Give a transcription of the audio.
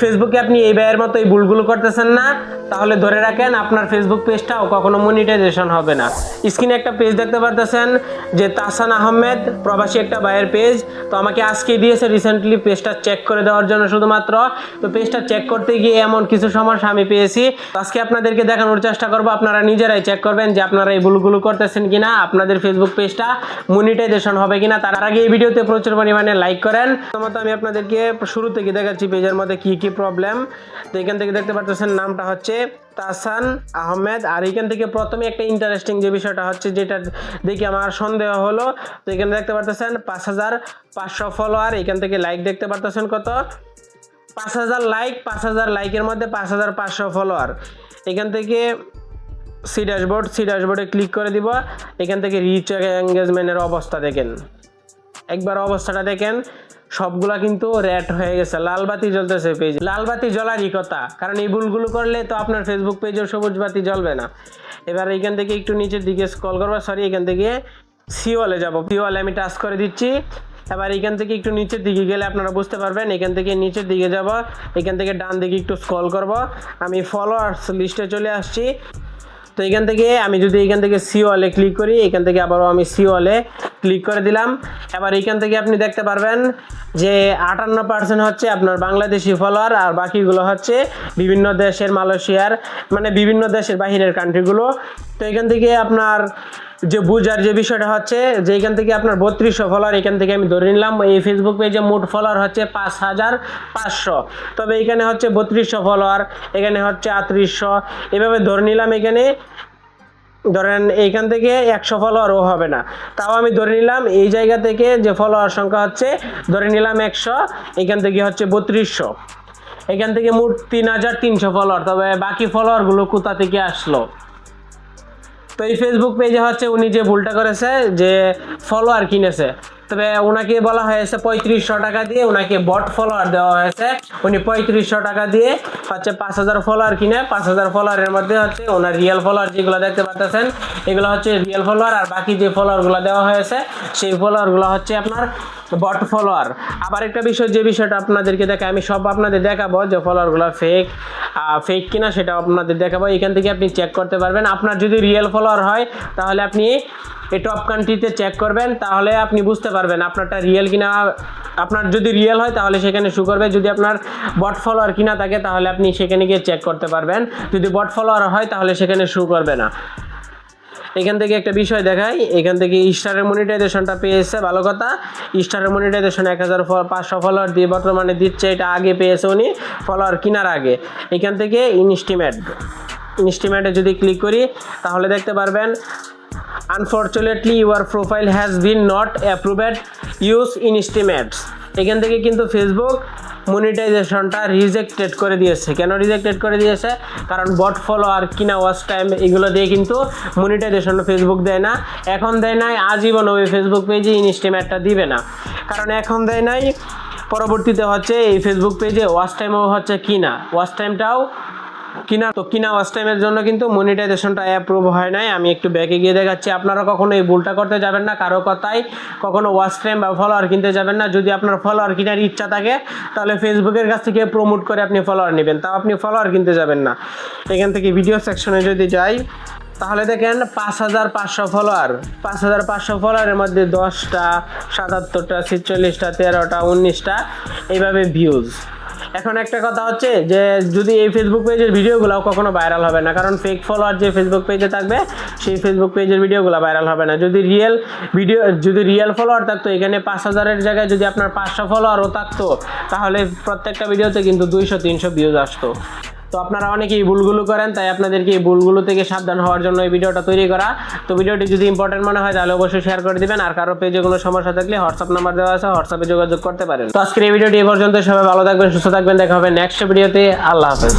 ফেসবুকে আপনি এই ব্যয়ের মতো এই ভুলগুলো করতেছেন না, তাহলে ধরে রাখেন আপনার ফেসবুক পেজটাও কখনো মনিটাইজেশন হবে না। স্ক্রিনে একটা পেজ দেখতে পারতেছেন, যে তাসান আহমেদ, প্রবাসী একটা বায়ের পেজ তো আমাকে আজকে দিয়েছে রিসেন্টলি পেজটা চেক করে দেওয়ার জন্য শুধুমাত্র। তো পেজটা চেক করতে গিয়ে এমন কিছু সমস্যা আমি পেয়েছি। আজকে আপনাদেরকে দেখানোর চেষ্টা করব, আপনারা নিজেরাই চেক করবেন যে আপনারা এই ভুলগুলো করতেছেন কিনা, আপনাদের ফেসবুক পেজটা মনিটাইজেশন হবে কিনা। তার আগে এই ভিডিওতে প্রচুর পরিমাণে লাইক করেন। প্রথমত আমি আপনাদেরকে শুরু থেকে দেখাচ্ছি পেজের মধ্যে কি কি প্রবলেম তো এখান থেকে দেখতে পাচ্ছেন নামটা হচ্ছে তাসান আহমেদ। আর এখান থেকে প্রথমে একটা ইন্টারেস্টিং যে বিষয়টা হচ্ছে যেটা দেখে আমার সন্দেহ হলো, তো এখানে দেখতে পারতেছেন পাঁচ হাজার পাঁচশো ফলোয়ার এখান থেকে লাইক দেখতে পারতেছেন কত? পাঁচ হাজার লাইক পাঁচ হাজার লাইকের মধ্যে পাঁচ হাজার পাঁচশো ফলোয়ার এখান থেকে সি ড্যাশবোর্ড, সি ড্যাশবোর্ডে ক্লিক করে দিব। এখান থেকে রিচ এঙ্গেজমেন্টের অবস্থা দেখেন। একবার অবস্থাটা দেখেন। সবগুলা কিন্তু রেড হয়ে গেছে, লাল বাতি জ্বলতেছে পেজ লাল বাতি জ্বলারই কথা, কারণ এই ভুলগুলো করলে তো আপনার ফেসবুক পেজেও সবুজ বাতি জ্বলবে না। এবার এখান থেকে একটু নিচের দিকে স্ক্রল করব সরি এখান থেকে সিওয়ালে যাব। সিওয়ালে আমি টাচ করে দিচ্ছি। এবার এখান থেকে একটু নিচের দিকে গেলে আপনারা বুঝতে পারবেন এখান থেকে নিচের দিকে যাব এখান থেকে ডান দিকে একটু স্ক্রল করব। আমি ফলোয়ার্স লিস্টে চলে আসছি। তো এখান থেকে আমি যদি এখান থেকে সি ওয়ালে ক্লিক করি, এখান থেকে আবারও আমি সি ওয়ালে ক্লিক করে দিলাম। এবার এখান থেকে আপনি দেখতে পারবেন যে আটান্ন পার্সেন্ট হচ্ছে আপনার বাংলাদেশি ফলোয়ার আর বাকিগুলো হচ্ছে বিভিন্ন দেশের মালয়েশিয়ার মানে বিভিন্ন দেশের বাহিরের কান্ট্রিগুলো তো এখান থেকে আপনার যে বুঝার যে বিষয়টা হচ্ছে, যে এখান থেকে আপনার বত্রিশশো ফলোয়ার এখান থেকে আমি ধরে নিলাম, এই ফেসবুক পেজে মোট ফলোয়ার হচ্ছে পাঁচ হাজার পাঁচশো। তবে এখানে হচ্ছে বত্রিশশো ফলোয়ার এখানে হচ্ছে আটত্রিশশো। এভাবে ধরে নিলাম এখানে, ধরেন এইখান থেকে একশো ফলোয়ারও হবে না। তাও আমি ধরে নিলাম, এই জায়গা থেকে যে ফলোয়ার সংখ্যা হচ্ছে, ধরে নিলাম একশো, এখান থেকে হচ্ছে বত্রিশশো। এখান থেকে মোট তিন হাজার তিনশো ফলোয়ার তবে বাকি ফলোয়ারগুলো কোথা থেকে আসলো? তো এই ফেসবুক পেজে হচ্ছে উনি যে ভুলটা করেছে, যে ফলোয়ার কিনেছে, তবে ওনাকে বলা হয়েছে পঁয়ত্রিশশো টাকা দিয়ে ওনাকে বট ফলোয়ার দেওয়া হয়েছে। উনি পঁয়ত্রিশশো টাকা দিয়ে হচ্ছে পাঁচ হাজার ফলোয়ার কিনে, পাঁচ হাজার ফলোয়ারের মধ্যে হচ্ছে ওনার রিয়েল ফলোয়ার যেগুলো দেখতে পাচ্ছেন এগুলো হচ্ছে রিয়েল ফলোয়ার আর বাকি যে ফলোয়ারগুলো দেওয়া হয়েছে, সেই ফলোয়ারগুলো হচ্ছে আপনার বট ফলোয়ার আবার একটা বিষয়, যে বিষয়টা আপনাদেরকে দেখে আমি সব আপনাদের দেখাবো যে ফলোয়ারগুলো ফেক ফেক কিনা সেটা আপনাদের দেখাবো। এখান থেকে আপনি চেক করতে পারবেন। আপনার যদি রিয়েল ফলোয়ার হয়, তাহলে আপনি এই টপ কান্ট্রিতে চেক করবেন, তাহলে আপনি বুঝতে পারবেন আপনারটা রিয়েল কিনা। আপনার যদি রিয়েল হয়, তাহলে সেখানে শু করবে। যদি আপনার বট ফলোয়ার কিনা থাকে, তাহলে আপনি সেখানে গিয়ে চেক করতে পারবেন। যদি বট ফলোয়ার হয়, তাহলে সেখানে শু করবে না। এখান থেকে একটা বিষয় দেখাই। এখান থেকে স্টারের মনিটাইজেশনটা পেয়েছে, ভালো কথা। স্টারের মনিটাইজেশন এক হাজার পাঁচশো ফলোয়ার দিয়ে বর্তমানে দিচ্ছে, এটা আগে পেয়েছে উনি ফলোয়ার কেনার আগে। এখান থেকে ইনস্টিমেট ইনস্টিমেটে যদি ক্লিক করি, তাহলে দেখতে পারবেন unfortunately your profile has been not approved use estimates এখান থেকে কিন্তু ফেসবুক মনিটাইজেশনটা রিজেক্টেড করে দিয়েছে। কেন রিজেক্টেড করে দিয়েছে? কারণ বট ফলো আর কিনা ওয়াচ টাইম এগুলো দিয়ে কিন্তু মনিটাইজেশন ফেসবুক দেয় না। এখন দেয় নাই, আজীবন ওই ফেসবুক পেজে ইনস্টিমেটটা দিবে না। কারণ এখন দেয় নাই, পরবর্তীতে হচ্ছে এই ফেসবুক পেজে ওয়াচ টাইমও হচ্ছে কিনা? ওয়াচ টাইমটাও কিনা, তো কিনা ওয়াচ টাইমের জন্য কিন্তু মনিটাইজেশনটা অ্যাপ্রুভ হয় নাই। আমি একটু ব্যাকে গিয়ে দেখাচ্ছি। আপনারা কখনো এই ভুলটা করতে যাবেন না। কারও কথাই কখনো ওয়াচ টাইম বা ফলোয়ার কিনতে যাবেন না। যদি আপনার ফলোয়ার কেনার ইচ্ছা থাকে, তাহলে ফেসবুকের কাছ থেকে প্রমোট করে আপনি ফলোয়ার নেবেন। তাও আপনি ফলোয়ার কিনতে যাবেন না। এখান থেকে ভিডিও সেকশনে যদি যাই, তাহলে দেখেন পাঁচ হাজার পাঁচশো ফলোয়ার পাঁচ হাজার পাঁচশো ফলোয়ারের মধ্যে দশটা, সাতাত্তরটা, ছিচল্লিশটা, তেরোটা, উনিশটা, এইভাবে ভিউজ এখন একটা কথা হচ্ছে যে, যদি এই ফেসবুক পেজের ভিডিওগুলো কখনো ভাইরাল হবে না, কারণ ফেক ফলোয়ার যে ফেসবুক পেজে থাকবে, সেই ফেসবুক পেজের ভিডিওগুলো ভাইরাল হবে না। যদি রিয়েল ভিডিও যদি রিয়েল ফলোয়ার থাকতো, এখানে পাঁচ হাজারের জায়গায় যদি আপনার পাঁচশো ফলোয়ারও থাকতো, তাহলে প্রত্যেকটা ভিডিওতে কিন্তু দুইশো, তিনশো ভিউজ আসতো। তো আপনারা অনেকেই ভুলগুলো করেন, তাই আপনাদেরকে এই ভুলগুলো থেকে সাবধান হওয়ার জন্য এই ভিডিওটা তৈরি করা। তো ভিডিওটি যদি ইম্পর্টেন্ট মনে হয়, তাহলে অবশ্যই শেয়ার করে দিবেন। আর কারও পেজে কোনো সমস্যা থাকলে হোয়াটসঅ্যাপ নাম্বার দেওয়া আছে হোয়াটসঅ্যাপে যোগাযোগ করতে পারেন। তো আজকের এই ভিডিওটি এ পর্যন্ত সবাই ভালো থাকবেন, সুস্থ থাকবেন। দেখা হবে নেক্সট ভিডিওতে আল্লাহ হাফেজ।